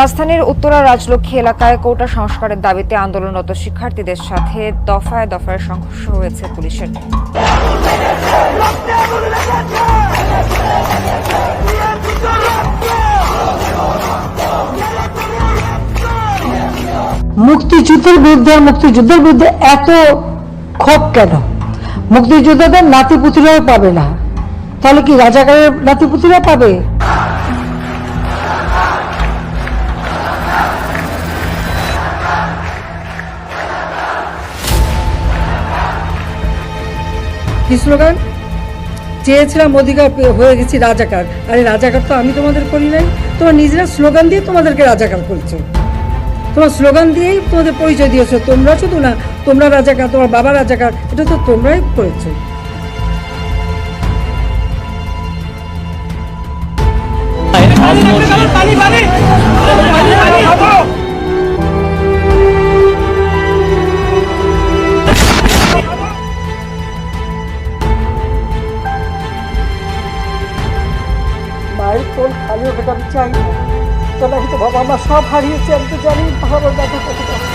রাজধানীর উত্তরা রাজলক্ষ্মী এলাকায় কোটা সংস্কারের দাবিতে আন্দোলনরত শিক্ষার্থীদের সাথে দফায় দফায় সংঘর্ষ হয়েছে পুলিশের। মুক্তিযুদ্ধের বিরুদ্ধে মুক্তিযুদ্ধের বিরুদ্ধে এত ক্ষোভ কেন? মুক্তিযোদ্ধাদের নাতিপুতিরাও পাবে না। তাহলে কি রাজাকারের নাতিপুতিরা পাবে? কি স্লোগান? চেয়েছিলাম অধিকার হয়ে গেছি রাজাকার। আরে রাজাকার তো আমি তোমাদের করি নাই। তোমরা নিজেরা স্লোগান দিয়ে তোমাদেরকে রাজাকার করেছ। তোমার স্লোগান দিয়েই তোমাদের পরিচয় দিয়েছ। তোমরা শুধু না, তোমরা রাজাকার, তোমার বাবা রাজাকার, এটা তো তোমরাই করেছ। মায়ের কোল হারিয়ে আমি চাই। তোলা কিন্তু বাবা মা সব হারিয়েছি, আমি তো জানি বাবার ব্যথা